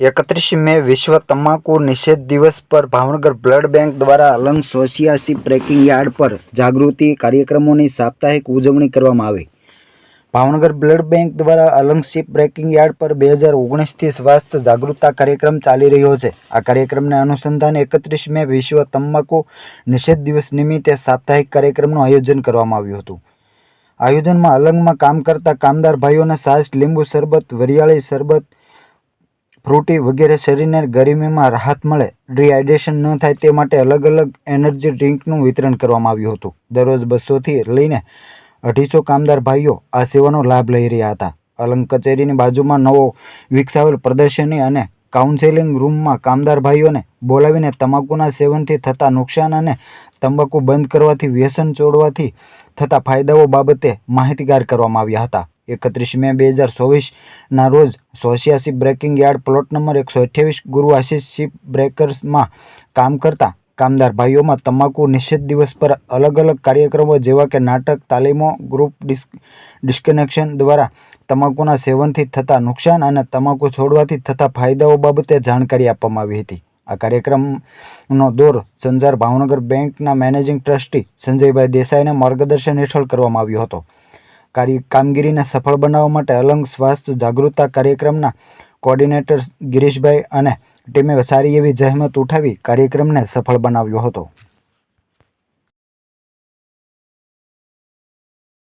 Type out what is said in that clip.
એકત્રીસ મે વિશ્વ તમાકુ નિષેધ દિવસ પર ભાવનગર બ્લડ બેંક દ્વારા અલંગ સોસિયાસી પ્રેકિંગ યાર્ડ પર જાગૃતિ કાર્યક્રમોની સાપ્તાહિક ઉજવણી કરવામાં આવી. ભાવનગર બ્લડ બેંક દ્વારા અલંગ શિપ બ્રેકિંગ યાર્ડ પર બે હજાર ઓગણીસથી સ્વાસ્થ્ય જાગૃતતા કાર્યક્રમ ચાલી રહ્યો છે. આ કાર્યક્રમને અનુસંધાને એકત્રીસ મે વિશ્વ તમાકુ નિષેધ દિવસ નિમિત્તે સાપ્તાહિક કાર્યક્રમનું આયોજન કરવામાં આવ્યું હતું. આયોજનમાં અલંગમાં કામ કરતા કામદાર ભાઈઓને સાસ લીંબુ શરબત, વરિયાળી શરબત ફ્રૂટી વગેરે શરીરને ગરમીમાં રાહત મળે, ડિહાઇડ્રેશન ન થાય તે માટે અલગ અલગ એનર્જી ડ્રિંકનું વિતરણ કરવામાં આવ્યું હતું. દરરોજ બસોથી લઈને અઢીસો કામદાર ભાઈઓ આ સેવાનો લાભ લઈ રહ્યા હતા. અલંગ કચેરીની બાજુમાં નવો વિકસાવેલ પ્રદર્શની અને કાઉન્સેલિંગ રૂમમાં કામદાર ભાઈઓને બોલાવીને તમાકુના સેવનથી થતા નુકસાન અને તંબાકુ બંધ કરવાથી વ્યસન છોડવાથી થતા ફાયદાઓ બાબતે માહિતીગાર કરવામાં આવ્યા હતા. એકત્રીસ મે બે હજાર ચોવીસના રોજ સોસિયાસી બ્રેકિંગ યાર્ડ પ્લોટ નંબર એકસો અઠ્યાવીસ ગુરુ આશીષ શિપ બ્રેકર્સમાં કામ કરતા કામદાર ભાઈઓમાં તમાકુ નિષેધ દિવસ પર અલગ અલગ કાર્યક્રમો જેવા કે નાટક, તાલીમો ગ્રુપ ડિસ્ક ડિસ્કનેક્શન દ્વારા તમાકુના સેવનથી થતા નુકસાન અને તમાકુ છોડવાથી થતા ફાયદાઓ બાબતે જાણકારી આપવામાં આવી હતી. આ કાર્યક્રમનો દોર સંજાર ભાવનગર બેંકના મેનેજિંગ ટ્રસ્ટી સંજયભાઈ દેસાઈને માર્ગદર્શન હેઠળ કરવામાં આવ્યો હતો. કાર્ય કામગીરીને સફળ બનાવવા માટે અલંગ સ્વાસ્થ્ય જાગૃતતા કાર્યક્રમના કોર્ડિનેટર ગિરીશભાઈ અને ટીમે સારી એવી જહેમત ઉઠાવી કાર્યક્રમને સફળ બનાવ્યો હતો.